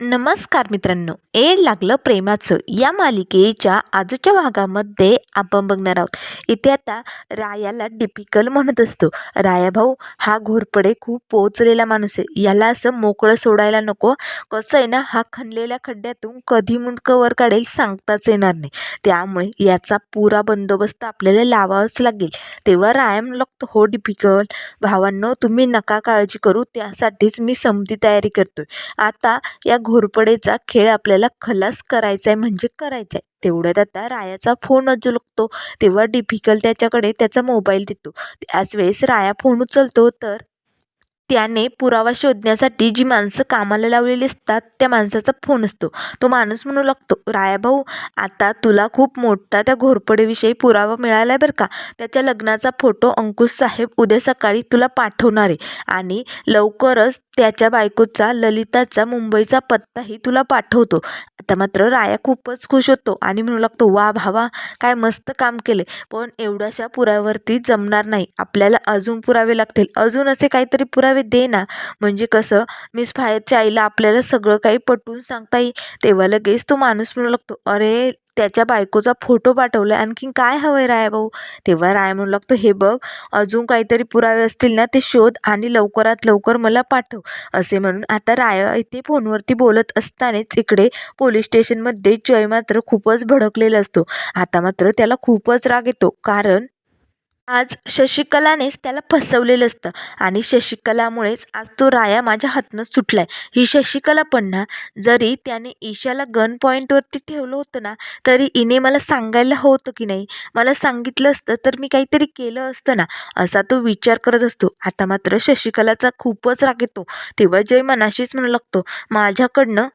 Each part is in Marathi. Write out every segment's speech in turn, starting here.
नमस्कार मित्रांनो. एड लागलं प्रेमाचं. या मालिकेच्या आजच्या भागामध्ये आपण बघणार आहोत. इथे आता रायाला डिपिकल म्हणत असतो. राया भाऊ हा घोरपडे खूप पोचलेला माणूस आहे. याला असं मोकळं सोडायला नको. कसं आहे ना हा खणलेल्या खड्ड्यातून कधी मुंडकं वर काढेल सांगताच येणार नाही. त्यामुळे याचा पुरा बंदोबस्त आपल्याला लावावाच लागेल. तेव्हा राया म्हणू लागतो हो डिपिकल भावांनो तुम्ही नका काळजी करू. त्यासाठीच मी समधी तयारी करतोय. आता या घोरपडेचा खेळ आपल्याला खलास करायचा आहे म्हणजे करायचा आहे तेवढ्यात आता रायाचा फोन अजू लागतो तेव्हा डिफिकल त्याच्याकडे त्याचा मोबाईल देतो. त्याच वेळेस राया फोन उचलतो तर त्याने पुरावा शोधण्यासाठी जी माणसं कामाला लावलेली असतात त्या माणसाचा फोन असतो. तो माणूस म्हणू लागतो राया भाऊ आता तुला खूप मोठा त्या घोरपडेविषयी पुरावा मिळाला आहे बरं का? त्याच्या लग्नाचा फोटो अंकुश साहेब उद्या सकाळी तुला पाठवणार आहे. आणि लवकरच त्याच्या बायकोचा ललिताचा मुंबईचा पत्ताही तुला पाठवतो. आता मात्र राया खूपच खुश होतो आणि म्हणू लागतो वा भावा काय मस्त काम केले पण एवढ्याशा पुराव्यावरती जमणार नाही. आपल्याला अजून पुरावे लागतील. अजून असे काहीतरी पुरावे दे ना. म्हणजे कसं मिस फायरच्या आईला आपल्याला सगळं काही पटवून सांगता येईल. तेव्हा लगेच तो माणूस म्हणू लागतो अरे त्याच्या बायकोचा फोटो पाठवला आणखीन काय हवं आहे राया भाऊ? तेव्हा राया म्हणू लागतो हे बघ अजून काहीतरी पुरावे असतील ना ते शोध आणि लवकरात लवकर मला पाठव असे म्हणून आता राया इथे फोनवरती बोलत असतानाच इकडे पोलीस स्टेशनमध्ये जय मात्र खूपच भडकलेला असतो. आता मात्र त्याला खूपच राग येतो. कारण आज शशिकलानेच त्याला फसवलेलं असतं. आणि शशिकलामुळेच आज तो राया माझ्या हातनं सुटलाय. ही शशिकला पण ना जरी त्याने ईशाला गन पॉईंटवरती ठेवलं होतं ना तरी इने मला सांगायला होतं की नाही? मला सांगितलं असतं तर मी काहीतरी केलं असतं ना असा तो विचार करत असतो. आता मात्र शशिकलाचा खूपच राग येतो. तेव्हा जय मनाशीच म्हणू लागतो माझ्याकडनं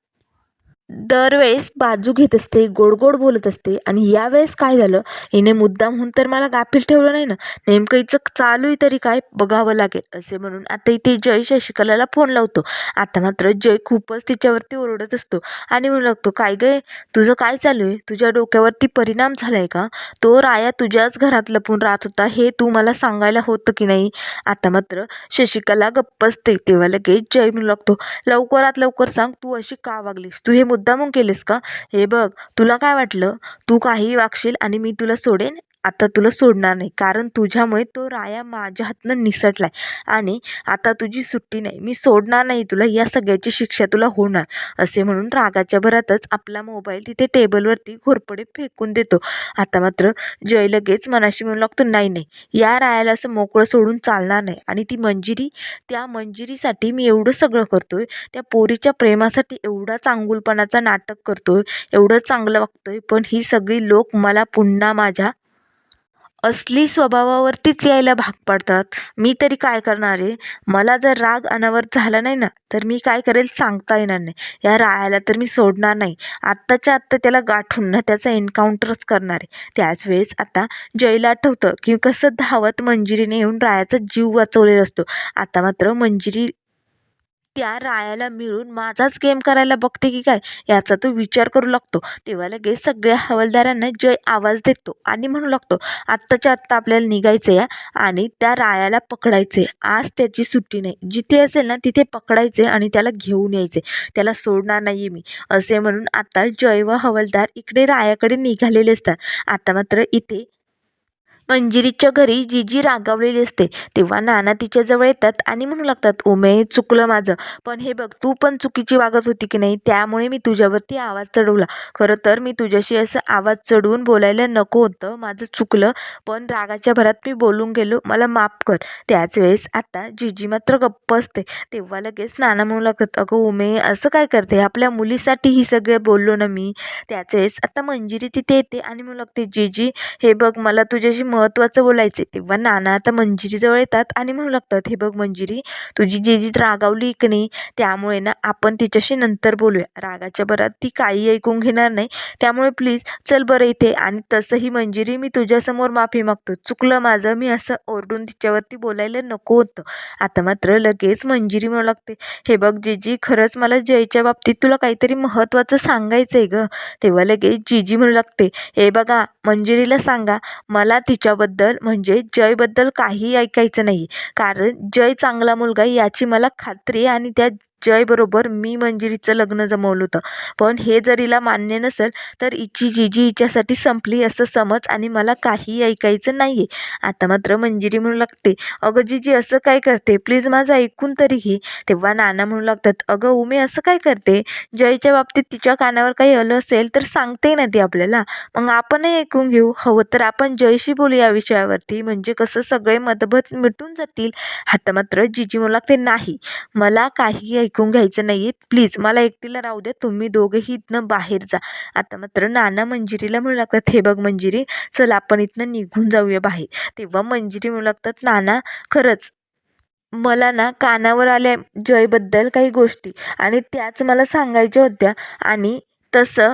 दरवेळेस बाजू घेत असते गोड गोड बोलत असते. आणि यावेळेस काय झालं? हिने मुद्दामहून तर मला गाफील ठेवलं नाही ना. नेमकं हिचं चालू आहे तरी काय बघावं लागेल असे म्हणून आता इथे जय शशिकलाला फोन लावतो. आता मात्र जय खूपच तिच्यावरती ओरडत असतो आणि म्हणू लागतो काय गे? तुझं काय चालू आहे तुझ्या डोक्यावरती परिणाम झाला आहे का? तो राया तुझ्याच घरात लपून राहत होता हे तू मला सांगायला होतं की नाही? आता मात्र शशिकला गप्प असते. तेव्हा लगेच जय म्हणू लागतो लवकरात लवकर सांग तू अशी का वागलीस? तू हे मुद्दामून केलेस का? हे बघ तुला काय वाटलं? तू काहीही वागशील आणि मी तुला सोडेन आता तुला सोडणार नाही. कारण तुझ्यामुळे तो राया माझ्या हातनं निसटलाय. आणि आता तुझी सुट्टी नाही. मी सोडणार नाही तुला. या सगळ्याची शिक्षा तुला होणार. असे म्हणून रागाच्या भरातच आपला मोबाईल तिथे टेबलवरती घोरपडे फेकून देतो. आता मात्र जय लगेच मनाशी म्हणू लागतो नाही नाही. या रायाला असं मोकळं सोडून चालणार नाही. आणि ती मंजिरी त्या मंजिरीसाठी मी एवढं सगळं करतोय. त्या पोरीच्या प्रेमासाठी एवढा चांगुलपणाचा नाटक करतोय. एवढं चांगलं वागतोय. पण ही सगळी लोक मला पुन्हा माझ्या असली स्वभावावरतीच यायला भाग पाडतात. मी तरी काय करणार आहे? मला जर राग अनावर झाला नाही ना तर मी काय करेल सांगता येणार नाही. या रायाला तर मी सोडणार नाही. आत्ताच्या आत्ता त्याला गाठून ना त्याचा एन्काउंटरच करणार आहे. त्याच वेळेस आता जयला आठवतं की कसं धावत मंजिरीने येऊन रायाचा जीव वाचवलेला असतो. आता मात्र मंजिरी त्या रायाला मिळून माझाच गेम करायला बघते की काय? याचा तो विचार करू लागतो. तेव्हा लगेच सगळ्या हवालदारांना जय आवाज देतो आणि म्हणू लागतो आत्ताच्या आत्ता आपल्याला निघायचं आहे आणि त्या रायाला पकडायचं आहे आज त्याची सुट्टी नाही. जिथे असेल ना तिथे पकडायचे आणि त्याला घेऊन यायचे त्याला सोडणार नाही मी. असे म्हणून आता जय व हवालदार इकडे रायाकडे निघालेले असतात. आता मात्र इथे मंजिरीच्या घरी जीजी रागावलेली असते. तेव्हा नाना तिच्याजवळ येतात आणि म्हणू लागतात उमे चुकलं माझं. पण हे बघ तू पण चुकीची वागत होती की नाही त्यामुळे मी तुझ्यावरती आवाज चढवला. खरं तर मी तुझ्याशी असं आवाज चढवून बोलायला नको होतं. माझं चुकलं पण रागाच्या भरात मी बोलून गेलो. मला माफ कर. त्याच वेळेस आता जीजी मात्र गप्प असते. तेव्हा लगेच नाना म्हणू लागतात अगं उमे असं काय करते? आपल्या मुलीसाठी ही सगळं बोललो ना मी. त्याच वेळेस आता मंजिरी तिथे येते आणि म्हणू लागते जीजी हे बघ मला तुझ्याशी महत्त्वाचं बोलायचं आहे तेव्हा नाना आता मंजिरीजवळ येतात आणि म्हणू लागतात हे बघ मंजिरी तुझी जिजी रागावली की नाही त्यामुळे ना आपण तिच्याशी नंतर बोलूया. रागाच्या भरात ती काही ऐकून घेणार नाही. त्यामुळे प्लीज चल बरं इथे आणि तसंही मंजिरी मी तुझ्यासमोर माफी मागतो. चुकलं माझं मी असं ओरडून तिच्यावरती बोलायला नको होतं. आता मात्र लगेच मंजिरी म्हणू लागते हे बघ जिजी खरंच मला जयच्या बाबतीत तुला काहीतरी महत्त्वाचं सांगायचं आहे गं. तेव्हा लगेच जिजी म्हणू लागते हे बघा मंजिरीला सांगा मला तिच्या तिच्याबद्दल म्हणजे जयबद्दल काही ऐकायचं नाही. कारण जय चांगला मुलगा आहे याची मला खात्री आहे आणि त्या जयबरोबर मी मंजिरीचं लग्न जमवलं होतं. पण हे जर हिला मान्य नसेल तर हिची जीजी हिच्यासाठी संपली असं समज आणि मला काही ऐकायचं नाही आहे आता मात्र मंजिरी म्हणू लागते अगं जीजी असं काय करते? प्लीज माझं ऐकून तरी घे तेव्हा नाना म्हणू लागतात अगं उमे असं काय करते? जयच्या बाबतीत तिच्या कानावर काही आलं असेल तर सांगते ना ती आपल्याला. मग आपणही ऐकून घेऊ. हवं तर आपण जयशी बोलू या विषयावरती. म्हणजे कसं सगळे मतभेद मिटून जातील? आता मात्र जीजी म्हणू लागते नाही. मला काही ऐकून घ्यायचं नाही आहे प्लीज मला एकटीला राहू द्या. तुम्ही दोघेही इथनं बाहेर जा. आता मात्र नाना मंजिरीला म्हणू लागतात हे बघ मंजिरी चल आपण इथनं निघून जाऊया बाहेर. तेव्हा मंजिरी म्हणू लागतात नाना खरंच मला ना कानावर आल्या जयबद्दल काही गोष्टी आणि त्याच मला सांगायच्या होत्या आणि तसं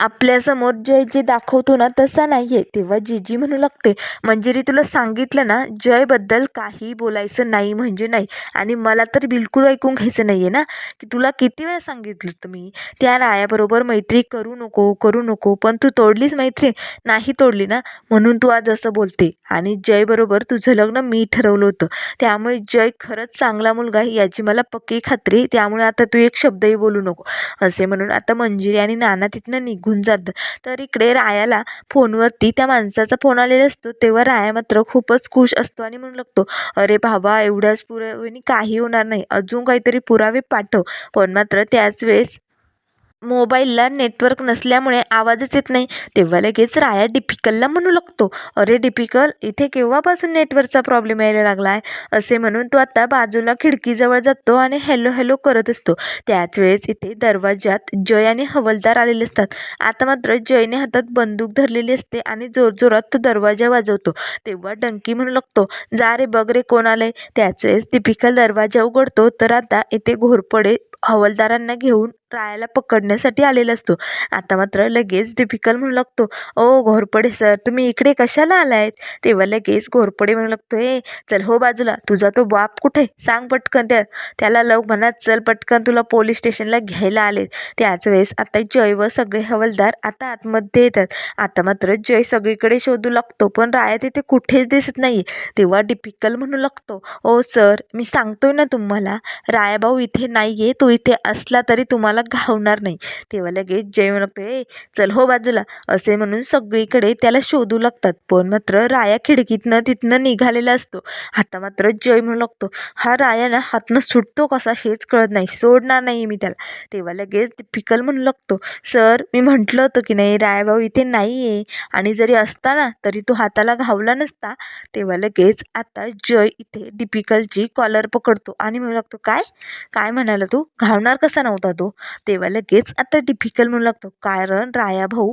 आपल्यासमोर जय जे दाखवतो ना तसा नाही आहे तेव्हा जीजी म्हणू लागते मंजिरी तुला सांगितलं ना जयबद्दल काही बोलायचं नाही म्हणजे नाही. आणि मला तर बिलकुल ऐकून घ्यायचं नाही आहे ना की तुला किती वेळा सांगितलं तुम्ही त्या रायाबरोबर मैत्री करू नको करू नको पण तू तोडलीच मैत्री? नाही तोडली ना? म्हणून तू आज असं बोलते. आणि जयबरोबर तुझं लग्न मी ठरवलं होतं. त्यामुळे जय खरंच चांगला मुलगा आहे याची मला पक्की खात्री त्यामुळे आता तू एक शब्दही बोलू नको. असे म्हणून आता मंजिरी आणि नाना तिथनं निघून जातं. तर इकडे रायाला फोनवरती त्या माणसाचा फोन आलेला असतो. तेव्हा राया मात्र खूपच खुश असतो आणि म्हणू लागतो अरे बाबा एवढ्याच पुराव्याने काही होणार नाही. अजून काहीतरी पुरावे पाठव. पण मात्र त्याच वेळेस मोबाईलला नेटवर्क नसल्यामुळे आवाजच येत नाही. तेव्हा लगेच राया डिपिकलला म्हणू लागतो अरे डिपिकल इथे केव्हापासून नेटवर्कचा प्रॉब्लेम यायला लागला आहे असे म्हणून तो आता बाजूला खिडकीजवळ जातो आणि हॅलो हॅलो करत असतो. त्याच वेळेस इथे दरवाजात जय आणि हवलदार आलेले असतात. आता मात्र जयने हातात बंदूक धरलेली असते आणि जोरजोरात तो दरवाजा वाजवतो. तेव्हा डंकी म्हणू लागतो जा रे बघ रे कोण आलंय. त्याच वेळेस डिपिकल दरवाजा उघडतो तर आता इथे घोरपडे हवलदारांना घेऊन रायाला पकडण्यासाठी आलेला असतो. आता मात्र लगेच डिफिकल्ट म्हणू लागतो. ओ घोरपडे सर तुम्ही इकडे कशाला आलायत? तेव्हा लगेच घोरपडे म्हणू लागतो ए चल हो बाजूला. तुझा तो बाप कुठे? सांग पटकन त्या त्याला लव म्हणा. चल पटकन तुला पोलीस स्टेशनला घ्यायला आले त्याच वेळेस आता जय व सगळे हवालदार आता आतमध्ये येतात. आता मात्र जय सगळीकडे शोधू लागतो पण राया तिथे कुठेच दिसत नाही तेव्हा डिपिकल म्हणू लागतो ओ सर मी सांगतोय ना तुम्हाला रायाभाऊ इथे नाही आहे तो इथे असला तरी तुम्हाला घावणार नाही. तेव्हा लगेच जय म्हणतो ए चल हो बाजूला. असे म्हणून सगळीकडे त्याला शोधू लागतात. पण मात्र राया खिडकीतनं तिथनं निघालेला असतो. आता मात्र जय म्हणू लागतो हा राया ना हातनं सुटतो कसा हेच कळत नाही. सोडणार नाही मी त्याला. तेव्हा लगेच डिफिकल म्हणू लागतो सर मी म्हटलं होतं की नाही रायाभाऊ इथे नाही आहे आणि जरी असता ना तरी तो हाताला घावला नसता. तेव्हा लगेच आता जय इथे डिपिकलची कॉलर पकडतो आणि म्हणू लागतो काय? काय म्हणाला तू? घावणार कसा नव्हता तो? तेव्हा लगेच आता डिफिकल्ट म्हणू लागतो. कारण राया भाऊ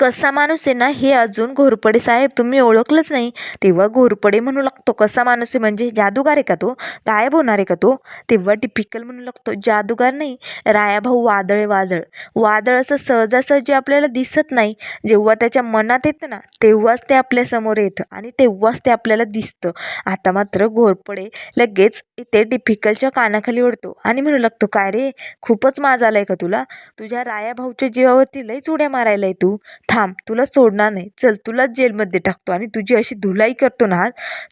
कसा माणूस आहे ना हे अजून घोरपडे साहेब तुम्ही ओळखलंच नाही. तेव्हा घोरपडे म्हणू लागतो. कसा माणूस आहे म्हणजे जादूगार आहे का तो? गायब होणार आहे का तो? तेव्हा टिपिकल म्हणू लागतो. जादूगार नाही रायाभाऊ वादळ आहे वादळ. वादळ असं सहजासहजी आपल्याला दिसत नाही. जेव्हा त्याच्या मनात येतं ना तेव्हाच ते आपल्यासमोर येतं आणि तेव्हाच ते आपल्याला दिसतं. आता मात्र घोरपडे लगेच ते टिपिकलच्या कानाखाली ओढतो आणि म्हणू लागतो काय रे खूपच माज आलाय का तुला? तुझ्या रायाभाऊच्या जीवावरती लईच उड्या आहे तू. थांब तुला सोडणार नाही. चल तुलाच जेलमध्ये टाकतो आणि तुझी अशी धुलाई करतो ना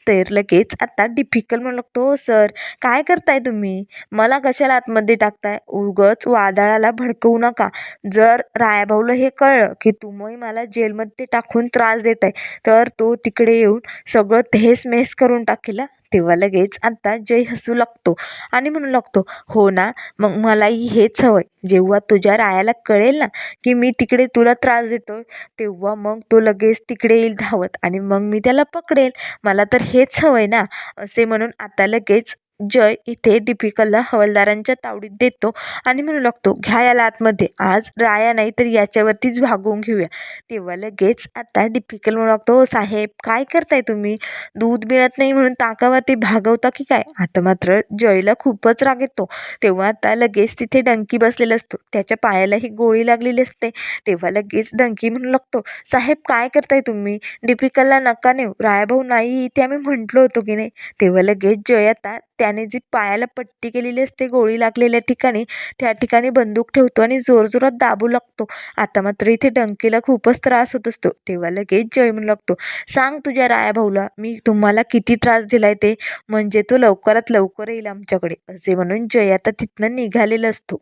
तर लगेच आता डिफिकल्ट म्हणू लागतो सर काय करताय तुम्ही? मला कशाला आतमध्ये टाकताय? उगच वादळाला भडकवू नका. जर रायाभाऊला हे कळलं की तुम्ही मला जेलमध्ये टाकून त्रास देताय तर तो तिकडे येऊन सगळं तहेस मेस करून टाकेल तेव्हा लगेच आता जय हसू लागतो आणि म्हणू लागतो हो ना मग मलाही हेच हवंय. जेव्हा तुझ्या रायाला कळेल ना की मी तिकडे तुला त्रास देतोय तेव्हा मग तो लगेच तिकडे येईल धावत आणि मग मी त्याला पकडेल. मला तर हेच हवंय ना असे म्हणून आता लगेच जय इथे दीपिकाला हवालदारांच्या तावडीत देतो आणि म्हणू लागतो घ्या याला आतमध्ये आज राया नाही तर याच्यावरतीच भागवून घेऊया. तेव्हा लगेच आता डिपिकल म्हणू लागतो "हो साहेब काय करताय तुम्ही? दूध मिळत नाही म्हणून ताकावरती भागवता की काय? आता मात्र जयला खूपच राग येतो. तेव्हा आता लगेच तिथे डंकी बसलेला असतो. त्याच्या पायालाही गोळी लागलेली असते. तेव्हा लगेच डंकी म्हणू लागतो साहेब काय करताय तुम्ही? डिपिकलला नका नेऊ. रायाभाऊ नाही इथे आम्ही म्हटलो होतो की नाही. तेव्हा लगेच जय आता त्याने जी पायाला पट्टी केलेली असते गोळी लागलेल्या ठिकाणी त्या ठिकाणी बंदूक ठेवतो आणि जोरजोरात दाबू लागतो. आता मात्र इथे डंकीला खूपच त्रास होत असतो. तेव्हा लगेच जय म्हणू लागतो सांग तुझ्या राया भाऊला मी तुम्हाला किती त्रास दिलाय ते म्हणजे तो लवकरात लवकर येईल आमच्याकडे असे म्हणून जय आता तिथनं निघालेला असतो.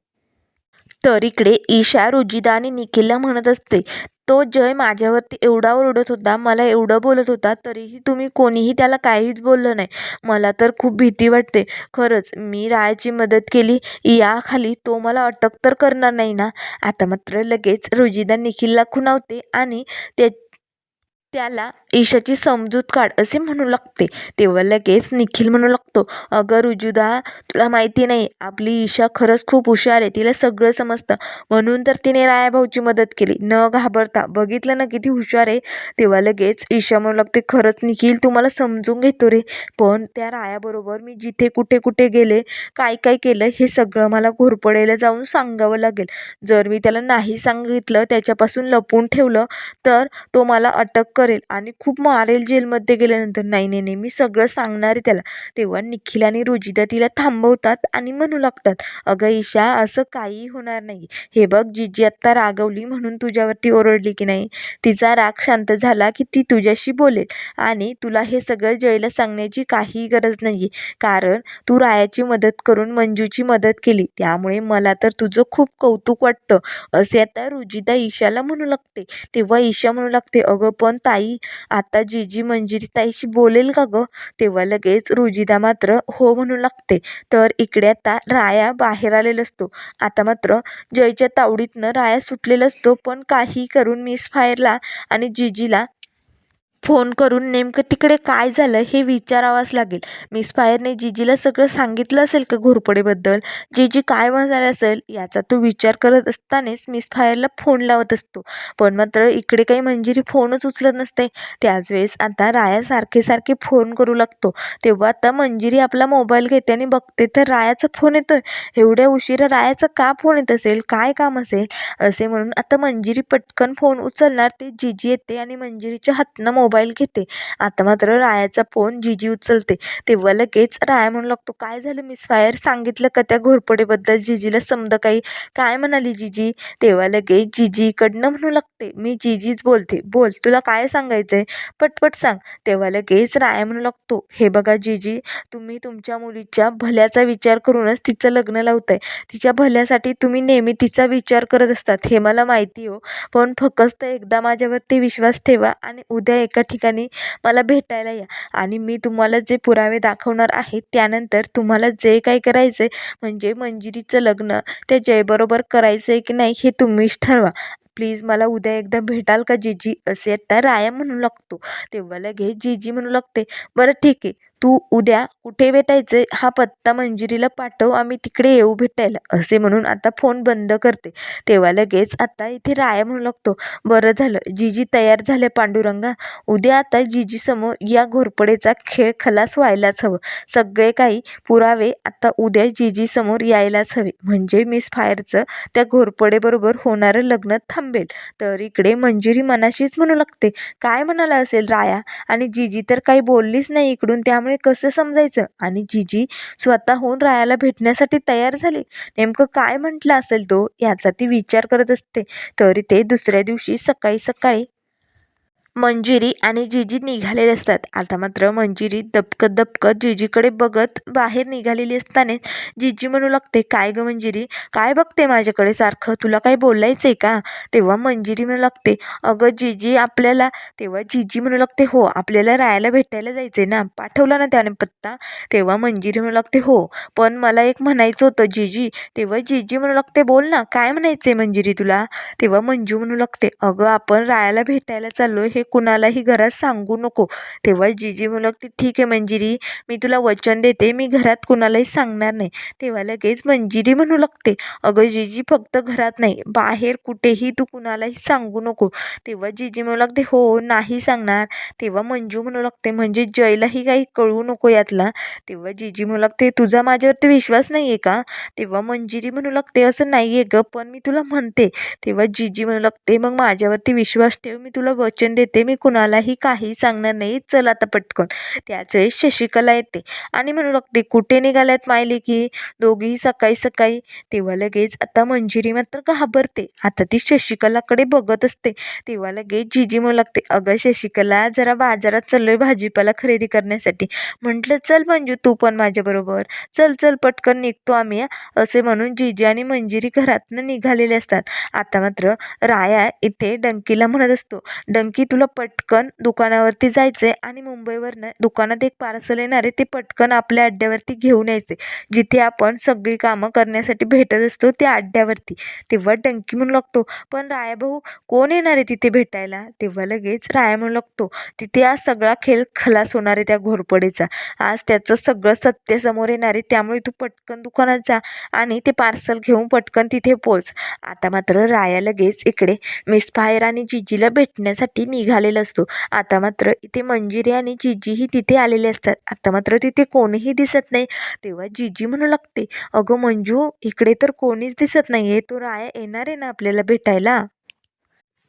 तर इकडे ईशा रुजिदा आणि निखिलला म्हणत असते तो जय माझ्यावरती एवढा ओरडत होता मला एवढं बोलत होता तरीही तुम्ही कोणीही त्याला काहीच बोललं नाही. मला तर खूप भीती वाटते. खरंच मी रायाची मदत केली याखाली तो मला अटक तर करणार नाही ना? आता मात्र लगेच रुजिदा निखिलला खुणावते आणि त्या त्याला ईशाची समजूत काढ असे म्हणू लागते. तेव्हा लगेच निखिल म्हणू लागतो अगं रुजुदा तुला माहिती नाही आपली ईशा खरंच खूप हुशार आहे तिला सगळं समजतं. म्हणून तर तिने रायाभाऊची मदत केली. न घाबरता बघितलं ना किती हुशार आहे. तेव्हा लगेच ईशा म्हणू लागते खरंच निखिल तुम्हाला समजून घेतो रे पण त्या रायाबरोबर मी जिथे कुठे कुठे गेले काय काय केलं हे सगळं मला घोरपडेला जाऊन सांगावं लागेल. जर मी त्याला नाही सांगितलं त्याच्यापासून लपवून ठेवलं तर तो मला अटक कर करेल आणि खूप मारेल जेलमध्ये गेल्यानंतर. नाही नाही नाही मी सगळं सांगणार आहे त्याला. तेव्हा निखिल आणि रुजिदा तिला थांबवतात आणि म्हणू लागतात अगं ईशा असं काही होणार नाही. हे बघ जिजी आत्ता रागवली म्हणून तुझ्यावरती ओरडली की नाही. तिचा राग शांत झाला की ती तुझ्याशी बोलेल आणि तुला हे सगळं जयला सांगण्याची काही गरज नाही आहे कारण तू रायाची मदत करून मंजूची मदत केली. त्यामुळे मला तर तुझं खूप कौतुक वाटतं. असे आता रुजिदा ईशाला म्हणू लागते. तेव्हा ईशा म्हणू लागते अगं पण ताई आता जीजी मंजिरी ताईशी बोलेल का गं? तेव्हा लगेच रुजिदा मात्र हो म्हणू लागते. तर इकडे आता राया बाहेर आलेला असतो. आता मात्र जयच्या तावडीतनं राया सुटलेला असतो पण काही करून मिस फायरला आणि जीजीला फोन करून नेमकं तिकडे काय झालं हे विचारावंच लागेल. मिस फायरने जीजीला सगळं सांगितलं असेल का घोरपडेबद्दल? जीजी काय म्हणाले असेल याचा तो विचार करत असतानाच मिस फायरला फोन लावत असतो. पण मात्र इकडे काही मंजिरी फोनच उचलत नसते. त्याच वेळेस आता राया सारखे सारखे फोन करू लागतो. तेव्हा आता मंजिरी आपला मोबाईल घेते आणि बघते तर रायाचा फोन येतोय. एवढ्या उशिरा रायाचा का फोन येत असेल? काय काम असेल? असे म्हणून आता मंजिरी पटकन फोन उचलणार ते जीजी येते आणि मंजिरीच्या हातनं मोबाईल मोबाईल घेते. आता मात्र रायाचा फोन जीजी उचलते. तेव्हा लगेच राया म्हणू लागतो काय झालं मिस फायर सांगितलं का त्या घोरपडेबद्दल जीजीला समजा काही? काय म्हणाली जीजी तेव्हा लगेच जिजीकडनं म्हणू लागते मी जीजीच बोलते. बोल तुला काय सांगायचंय? पटपट सांग. तेव्हा लगेच राया म्हणू लागतो हे बघा जीजी तुम्ही तुमच्या मुलीच्या भल्याचा विचार करूनच तिचं लग्न लावताय. तिच्या भल्यासाठी तुम्ही नेहमी तिचा विचार करत असतात. हे मला माहिती हो. पण फक्त एकदा माझ्यावरती विश्वास ठेवा आणि उद्या एक एका ठिकाणी मला भेटायला या. आणि मी तुम्हाला जे पुरावे दाखवणार आहे त्यानंतर तुम्हाला जे काही करायचं आहे म्हणजे मंजिरीचं लग्न त्या जयबरोबर करायचं आहे की नाही हे तुम्हीच ठरवा. प्लीज मला उद्या एकदा भेटाल का जीजी? असे आता राया म्हणू लागतो. तेव्हा लगेच जीजी म्हणू लागते. बरं ठीक आहे. तू उद्या कुठे भेटायचं हा पत्ता मंजिरीला पाठव आम्ही तिकडे येऊ भेटायला असे म्हणून आता फोन बंद करते. तेव्हा लगेच आता इथे राया म्हणू लागतो बरं झालं जीजी तयार झालं पांडुरंगा. उद्या आता जीजीसमोर या घोरपडेचा खेळ खलास व्हायलाच हवं. सगळे काही पुरावे आता उद्या जीजीसमोर यायलाच हवे. म्हणजे मिस फायरचं त्या घोरपडेबरोबर होणारं लग्न थांबेल. तर इकडे मंजिरी मनाशीच म्हणू लागते. काय म्हणाला असेल राया? आणि जीजी तर काही बोललीच नाही इकडून त्यामुळे त्यामुळे कसं समजायचं? आणि जीजी स्वतःहून रायाला भेटण्यासाठी तयार झाली. नेमकं काय म्हटलं असेल तो? याचा ती विचार करत असते. तरी ते दुसऱ्या दिवशी सकाळी सकाळी मंजिरी आणि जीजी निघालेले असतात. आता मात्र मंजिरी दबकत दबकत जीजीकडे बघत बाहेर निघालेली असताना जीजी म्हणू लागते काय गं मंजिरी? काय बघते माझ्याकडे? सारखं तुला काही बोलायचं आहे का? तेव्हा मंजिरी म्हणू लागते अगं जीजी आपल्याला तेव्हा जीजी म्हणू लागते हो आपल्याला रायाला भेटायला जायचं आहे ना? पाठवला ना त्याने पत्ता तेव्हा मंजिरी म्हणू लागते हो पण मला एक म्हणायचं होतं जीजी. तेव्हा जीजी म्हणू लागते बोल ना काय म्हणायचं आहे मंजिरी तुला तेव्हा मंजू म्हणू लागते अगं आपण रायाला भेटायला चाललो हे कुणालाही घरात सांगू नको. तेव्हा जीजी म्हणू लागते ठीक आहे मंजिरी मी तुला वचन देते मी घरात कुणालाही सांगणार नाही. तेव्हा लगेच मंजिरी म्हणू लागते अगं जीजी फक्त घरात नाही बाहेर कुठेही तू कुणालाही सांगू नको. तेव्हा जीजी म्हणू लागते हो नाही सांगणार. तेव्हा मंजू म्हणू लागते म्हणजे जयलाही काही कळू नको यातला. तेव्हा जीजी म्हणू लागते तुझा माझ्यावरती विश्वास नाही आहे का? तेव्हा मंजिरी म्हणू लागते असं नाही आहे गं पण मी तुला म्हणते. तेव्हा जीजी म्हणू लागते मग माझ्यावरती विश्वास ठेव मी तुला वचन देते. येते. मी कुणालाही काही सांगणार नाही. चल आता पटकन. त्याच वेळेस शशिकला येते. आणि म्हणू लागते कुठे निघाल्यात मायले की? दोघीही सकाळी सकाळी तेव्हा लगेच आता मंजिरी मात्र घाबरते. आता ती शशिकलाकडे बघत असते. तेव्हा लगेच जिजी म्हणू लागते अगं शशिकला जरा बाजारात चाललोय भाजीपाला खरेदी करण्यासाठी. म्हटलं चल मंजू तू पण माझ्याबरोबर चल चल पटकन निघतो आम्ही असे म्हणून जिजी आणि मंजिरी घरातनं निघालेले असतात. आता मात्र राया इथे डंकीला म्हणत असतो डंकी तुला पटकन दुकानावरती जायचे आणि मुंबईवरनं दुकानात एक पार्सल येणार आहे ते पटकन आपल्या अड्ड्यावरती घेऊन यायचे. जिथे आपण सगळी कामं करण्यासाठी भेटत असतो त्या अड्ड्यावरती. तेव्हा डंकी म्हणू लागतो पण राया भाऊ कोण येणार आहे तिथे भेटायला? तेव्हा लगेच राया म्हणू लागतो तिथे आज सगळा खेळ खलास होणार आहे त्या घोरपडीचा. आज त्याचं सगळं सत्य समोर येणार आहे त्यामुळे तू पटकन दुकानात जा आणि ते पार्सल घेऊन पटकन तिथे पोच. आता मात्र राया लगेच इकडे मिस फायर आणि जिजीला भेटण्यासाठी निघा झालेला असतो. आता मात्र इथे मंजिरी आणि जिजीही तिथे आलेले असतात. आता मात्र तिथे कोणीही दिसत नाही. तेव्हा जिजी म्हणू लागते अगं मंजू इकडे तर कोणीच दिसत नाही आहे तो राया येणार आहे ना आपल्याला भेटायला?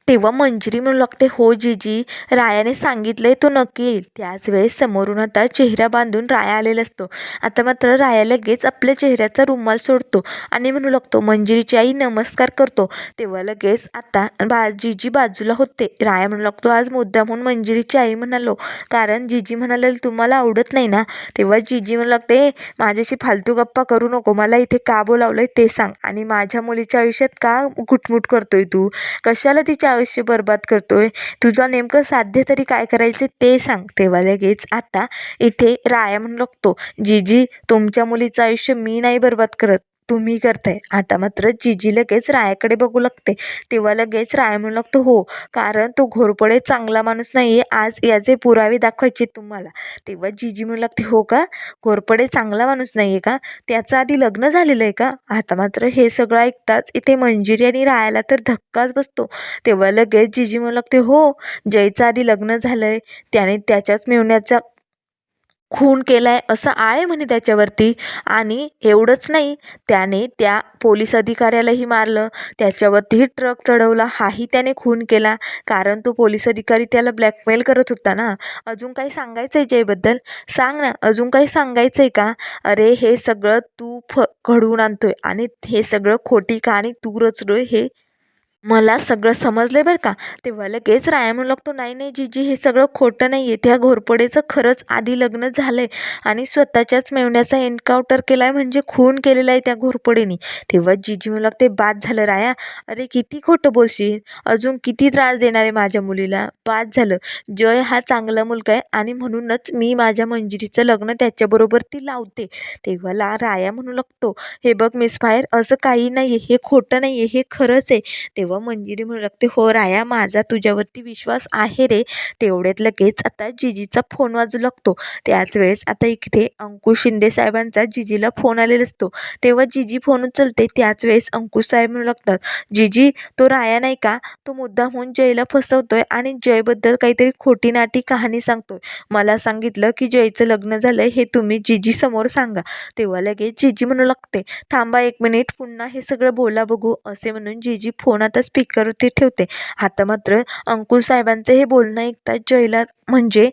तेव्हा मंजिरी म्हणू लागते हो जीजी रायाने सांगितलंय तो नक्की येईल. त्याच वेळेस समोरून आता चेहरा बांधून राया आलेला असतो. आता मात्र राया लगेच आपल्या चेहऱ्याचा रुमाल सोडतो आणि म्हणू लागतो मंजिरीची आई नमस्कार करतो. तेव्हा लगेच आता बा जिजी बाजूला होते. राया म्हणू लागतो आज मुद्दामहून मंजिरीची आई म्हणालो कारण जीजी म्हणाले तुम्हाला आवडत नाही ना? तेव्हा जीजी म्हणू लागते माझ्याशी फालतू गप्पा करू नको मला इथे का बोलावलंय ते सांग आणि माझ्या मुलीच्या आयुष्यात का घुटमुट करतोय तू? कशाला तिच्या आयुष्य बर्बाद करतोय. तुझा नेमकं साध्य तरी काय करायचं ते सांग तेव्हा लगेच. आता इथे राया म्हणू लागतो जी तुमच्या मुलीचं आयुष्य मी नाही बर्बाद करत. तुम्ही करताय. आता मात्र जिजी लगेच रायाकडे बघू लागते. तेव्हा लगेच राया म्हणू लागतो हो कारण तो घोरपडे चांगला माणूस नाही आहे आज याचे पुरावे दाखवायचे तुम्हाला. तेव्हा जिजी म्हणू लागते हो का? घोरपडे चांगला माणूस नाही आहे का? त्याचं आधी लग्न झालेलं आहे का? आता मात्र हे सगळं ऐकताच इथे मंजिरी आणि रायाला तर धक्काच बसतो. तेव्हा लगेच जिजी म्हणू लागते हो जयचं आधी लग्न झालंय. त्याने त्याच्याच मिळवण्याचा खून केलाय असं आहे म्हणे त्याच्यावरती. आणि एवढंच नाही त्याने त्या पोलीस अधिकाऱ्यालाही मारलं. त्याच्यावरतीही ट्रक चढवला हाही त्याने खून केला. कारण तो पोलीस अधिकारी त्याला ब्लॅकमेल करत होता ना. अजून काही सांगायचं आहे जयबद्दल सांग ना अजून काही सांगायचं आहे का? अरे हे सगळं तू फ घडवून आणतोय. आणि हे सगळं खोटी कहाणी तू रचलोय हे मला सगळं समजलं आहे बरं का? तेव्हा लगेच राया म्हणू लागतो नाही नाही जीजी हे सगळं खोटं नाही आहे त्या घोरपडेचं खरंच आधी लग्न झालं आहे आणि स्वतःच्याच मेवण्याचा एन्काउंटर केला आहे म्हणजे खून केलेला आहे त्या घोरपडेने. तेव्हा जीजी म्हणू लागते बाद झालं राया. अरे किती खोटं बोलशील? अजून किती त्रास देणार आहे माझ्या मुलीला? बाद झालं. जय हा चांगला मुलगा आहे आणि म्हणूनच मी माझ्या मंजिरीचं लग्न त्याच्याबरोबर ती लावते. तेव्हा ला राया म्हणू लागतो हे बघ मिस फायर असं काही नाही आहे हे खोटं नाही आहे हे खरंच आहे. तेव्हा मंजिरी म्हणू लागते हो राया माझा तुझ्यावरती विश्वास आहे रे. तेवढ्यात लगेच आता जिजीचा फोन वाजू लागतो. त्याच वेळेस आता इकडे अंकुश शिंदे साहेबांचा जिजीला फोन आलेला असतो. तेव्हा जिजी फोन उचलते. त्याच वेळेस अंकुश साहेब म्हणू लागतात जिजी तो राया नाही का? तो मुद्दामहून जयला फसवतोय आणि जयबद्दल काहीतरी खोटी नाटी कहाणी सांगतोय. मला सांगितलं की जयचं लग्न झालंय हे तुम्ही जिजी समोर सांगा. तेव्हा लगेच जिजी म्हणू लागते थांबा एक मिनिट पुन्हा हे सगळं बोला बघू. असे म्हणून जिजी फोन आता स्पीकरवरती ठेवते. आता मात्र अंकुश साहेबांचं हे बोलणं ऐकताच जयला म्हणजे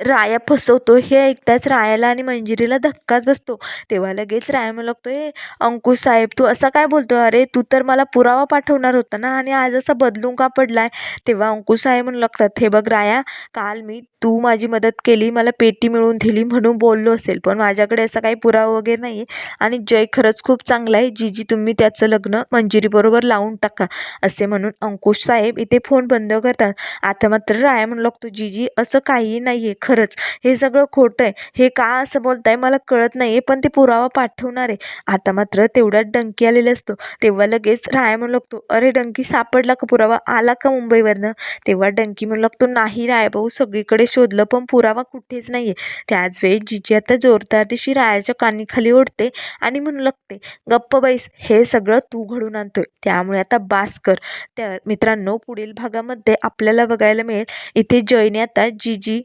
राया फसवतो हे ऐकताच रायाला आणि मंजिरीला धक्काच बसतो. तेव्हा लगेच राया म्हणू लागतो ए अंकुश साहेब तू असा काय बोलतो अरे तू तर मला पुरावा पाठवणार होता ना आणि आज असा बदलून का पडलाय? तेव्हा अंकुश साहेब म्हणू लागतात हे बघ राया काल मी तू माझी मदत केली मला पेटी मिळवून दिली म्हणून बोललो असेल पण माझ्याकडे असा काही पुरावा वगैरे नाही आहे आणि जय खरंच खूप चांगला आहे जी जी तुम्ही त्याचं लग्न मंजिरीबरोबर लावून टाका असे म्हणून अंकुश साहेब इथे फोन बंद करतात. आता मात्र राया म्हणू लागतो जीजी असं काही नाही आहे खरंच हे सगळं खोटं आहे. हे का असं बोलताय मला कळत नाही आहे पण ते पुरावा पाठवणार आहे. आता मात्र तेवढ्यात डंकी आलेला असतो. तेव्हा लगेच राया म्हणू लागतो अरे डंकी सापडला का पुरावा? आला का मुंबईवरनं? तेव्हा डंकी म्हणू लागतो नाही राया भाऊ सगळीकडे शोधलं पण पुरावा कुठेच नाही आहे त्याच वेळी जिजी आता जोरदार दिशी रायाच्या कानीखाली ओढते आणि म्हणू लागते गप्प बैस हे सगळं तू घडून आणतोय. त्यामुळे आता बास कर. तर मित्रांनो पुढील भागामध्ये आपल्याला बघायला मिळेल. इथे जयने आता जिजी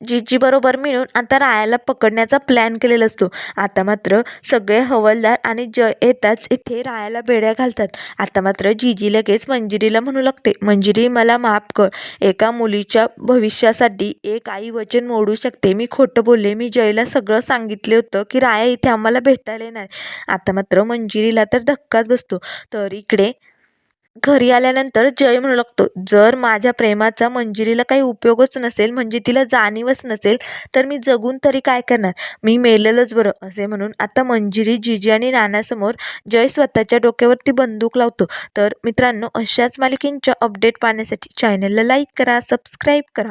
जिजीबरोबर मिळून आता रायाला पकडण्याचा प्लॅन केलेला असतो. आता मात्र सगळे हवालदार आणि जय येताच इथे रायाला बेड्या घालतात. आता मात्र जिजी लगेच मंजिरीला म्हणू लागते मंजिरी मला माफ कर. एका मुलीच्या भविष्यासाठी एक आई वचन मोडू शकते. मी खोटं बोलले. मी जयला सगळं सांगितले होतं की राया इथे आम्हाला भेटायला येणार. आता मात्र मंजिरीला तर धक्काच बसतो. तर इकडे घरी आल्यानंतर जय म्हणू लागतो. जर माझ्या प्रेमाचा मंजिरीला काही उपयोगच नसेल म्हणजे तिला जाणीवच नसेल तर मी जगून तरी काय करणार? मी मेलेलंच बरं असे म्हणून आता मंजिरी जिजी आणि नानासमोर जय स्वतःच्या डोक्यावरती बंदूक लावतो. तर मित्रांनो अशाच मालिकेंच्या अपडेट पाहण्यासाठी चॅनलला लाईक करा सबस्क्राईब करा.